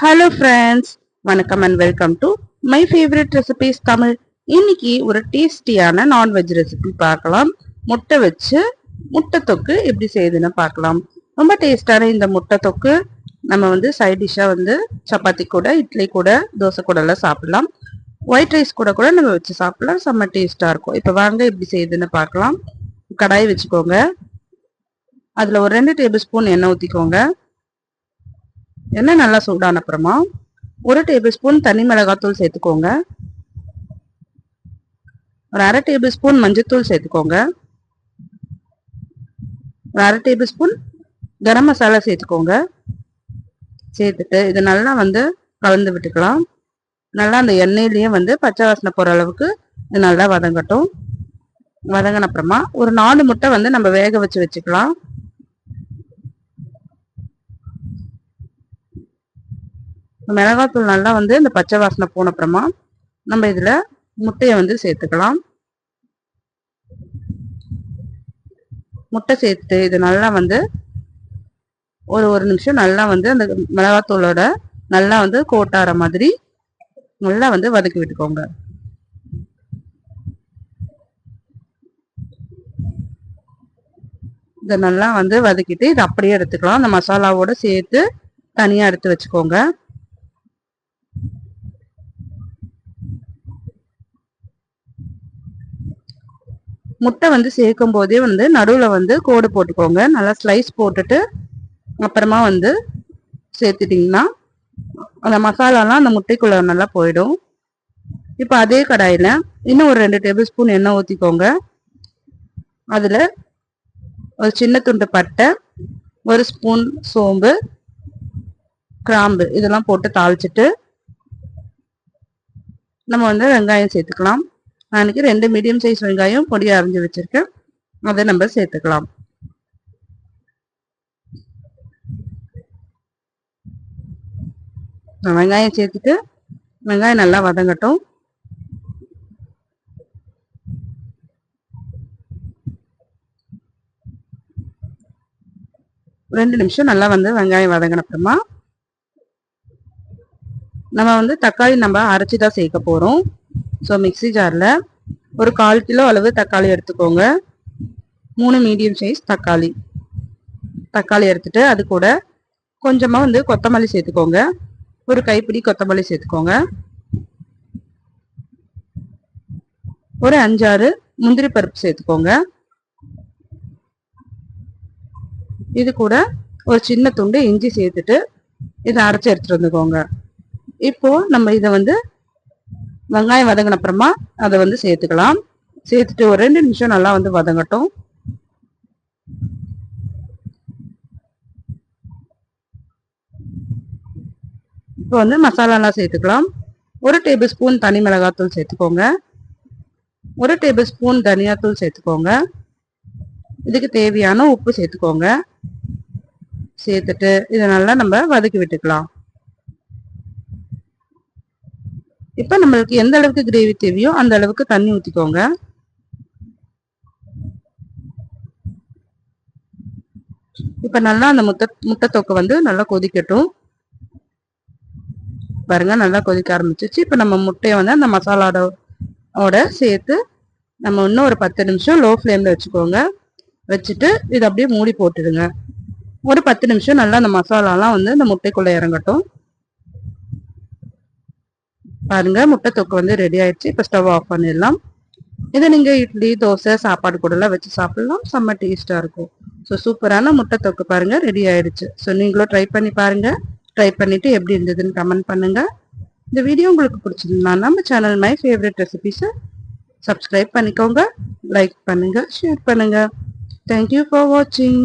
Hello friends வணக்கம் and welcome to my favourite recipes Tamil. இன்னைக்கு ஒரு டேஸ்டியான நான்வெஜ் ரெசிபி பார்க்கலாம். முட்டை வச்சு முட்டை தொக்கு எப்படி செய்யுதுன்னு பார்க்கலாம். ரொம்ப டேஸ்டான இந்த முட்டை தொக்கு நம்ம வந்து சைட் டிஷ்ஷாக வந்து சப்பாத்தி கூட இட்லி கூட தோசை கூட எல்லாம் சாப்பிடலாம். ஒயிட் ரைஸ் கூட கூட நம்ம வச்சு சாப்பிடலாம். செம்ம டேஸ்ட்டாக இருக்கும். இப்போ வாங்க எப்படி செய்யுதுன்னு பார்க்கலாம். கடாய் வச்சுக்கோங்க. அதில் ஒரு ரெண்டு டேபிள் ஸ்பூன் எண்ணெய் ஊற்றிக்கோங்க எண்ணெய் நல்லா சூடான அப்புறமா ஒரு டேபிள் ஸ்பூன் தனி மிளகாத்தூள் சேர்த்துக்கோங்க. ஒரு அரை டேபிள் ஸ்பூன் மஞ்சத்தூள் சேர்த்துக்கோங்க. ஒரு அரை டேபிள் ஸ்பூன் கரம் மசாலா சேர்த்துக்கோங்க. சேர்த்துட்டு இது நல்லா வந்து கலந்து விட்டுக்கலாம். நல்லா அந்த எண்ணெயிலேயே வந்து பச்சை வாசனை போகிற அளவுக்கு இது நல்லா வதங்கட்டும். வதங்கின அப்புறமா ஒரு நாலு முட்டை வந்து நம்ம வேக வச்சு வச்சுக்கலாம். மிளகாத்தூள் நல்லா வந்து இந்த பச்சை வாசனை போன அப்புறமா நம்ம இதில் முட்டையை வந்து சேர்த்துக்கலாம். முட்டை சேர்த்து இது நல்லா வந்து ஒரு ஒரு நிமிஷம் நல்லா வந்து அந்த மிளகாத்தூளோட நல்லா வந்து கோட்டார மாதிரி நல்லா வந்து வதக்கி விட்டுக்கோங்க. இதை நல்லா வந்து வதக்கிட்டு இதை அப்படியே எடுத்துக்கலாம். அந்த மசாலாவோட சேர்த்து தனியாக எடுத்து வச்சுக்கோங்க. முட்டை வந்து சேர்க்கும் போதே வந்து நடுவில் வந்து கோடு போட்டுக்கோங்க. நல்லா ஸ்லைஸ் போட்டுட்டு அப்புறமா வந்து சேர்த்துட்டிங்கன்னா அந்த மசாலாலாம் அந்த முட்டைக்குள்ளே நல்லா போயிடும். இப்போ அதே கடாயில் இன்னும் ஒரு ரெண்டு டேபிள் ஸ்பூன் எண்ணெய் ஊற்றிக்கோங்க அதில் ஒரு சின்ன துண்டு பட்டை ஒரு ஸ்பூன் சோம்பு கிராம்பு இதெல்லாம் போட்டு தாளிச்சிட்டு நம்ம வந்து வெங்காயம் சேர்த்துக்கலாம். நான் இன்னைக்கு ரெண்டு மீடியம் சைஸ் வெங்காயம் பொடியாக அரைஞ்சி வச்சிருக்கேன். அதை நம்ம சேர்த்துக்கலாம். வெங்காயம் சேர்த்துட்டு வெங்காயம் நல்லா வதங்கட்டும். ரெண்டு நிமிஷம் நல்லா வந்து வெங்காயம் வதங்கின அப்புறமா நம்ம வந்து தக்காளி நம்ம அரைச்சி தான் சேர்க்க போகிறோம் ஸோ மிக்சி ஜாரில் ஒரு கால் கிலோ அளவு தக்காளி எடுத்துக்கோங்க. மூணு மீடியம் சைஸ் தக்காளி. தக்காளி எடுத்துட்டு அது கூட கொஞ்சமாக வந்து கொத்தமல்லி சேர்த்துக்கோங்க. ஒரு கைப்பிடி கொத்தமல்லி சேர்த்துக்கோங்க. ஒரு அஞ்சாறு முந்திரி பருப்பு சேர்த்துக்கோங்க. இது கூட ஒரு சின்ன துண்டு இஞ்சி சேர்த்துட்டு இதை அரைச்சி எடுத்துட்டு வந்துக்கோங்க. இப்போ நம்ம இதை வந்து வெங்காயம் வதங்கின அப்புறமா அதை வந்து சேர்த்துக்கலாம். சேர்த்துட்டு ஒரு ரெண்டு நிமிஷம் நல்லா வந்து வதங்கட்டும். இப்போ வந்து மசாலாலாம் சேர்த்துக்கலாம். ஒரு டேபிள் ஸ்பூன் தனி மிளகாத்தூள் சேர்த்துக்கோங்க. ஒரு டேபிள் ஸ்பூன் தனியாத்தூள் சேர்த்துக்கோங்க. இதுக்கு தேவையான உப்பு சேர்த்துக்கோங்க. சேர்த்துட்டு இதை நல்லா நம்ம வதக்கி விட்டுக்கலாம். இப்போ நம்மளுக்கு எந்த அளவுக்கு கிரேவி தேவையோ அந்த அளவுக்கு தண்ணி ஊற்றிக்கோங்க இப்போ நல்லா அந்த முட்டை முட்டை தொக்கை வந்து நல்லா கொதிக்கட்டும். பாருங்க நல்லா கொதிக்க ஆரம்பிச்சிச்சு. இப்போ நம்ம முட்டையை வந்து அந்த மசாலாடோட சேர்த்து நம்ம இன்னும் ஒரு பத்து நிமிஷம் லோ ஃப்ளேமில் வச்சுக்கோங்க. வச்சுட்டு இதை அப்படியே மூடி போட்டுடுங்க. ஒரு பத்து நிமிஷம் நல்லா அந்த மசாலாலாம் வந்து அந்த முட்டைக்குள்ளே இறங்கட்டும். பாருங்க. முட்டை தொக்கு வந்து ரெடி ஆயிடுச்சு. இப்போ ஸ்டவ் ஆஃப் பண்ணிடலாம். இதை நீங்கள் இட்லி தோசை சாப்பாடு கூடலாம் வச்சு சாப்பிடலாம். செம்ம டேஸ்ட்டாக இருக்கும். ஸோ சூப்பரான முட்டை தொக்கு பாருங்க. ரெடி ஆயிடுச்சு. ஸோ நீங்களும் ட்ரை பண்ணி பாருங்க. ட்ரை பண்ணிட்டு எப்படி இருந்ததுன்னு கமெண்ட் பண்ணுங்க. இந்த வீடியோ உங்களுக்கு பிடிச்சிருந்தா நம்ம சேனல் மை ஃபேவரட் ரெசிபிஸை சப்ஸ்கிரைப் பண்ணிக்கோங்க. லைக் பண்ணுங்க. ஷேர் பண்ணுங்க. தேங்க்யூ ஃபார் வாட்சிங்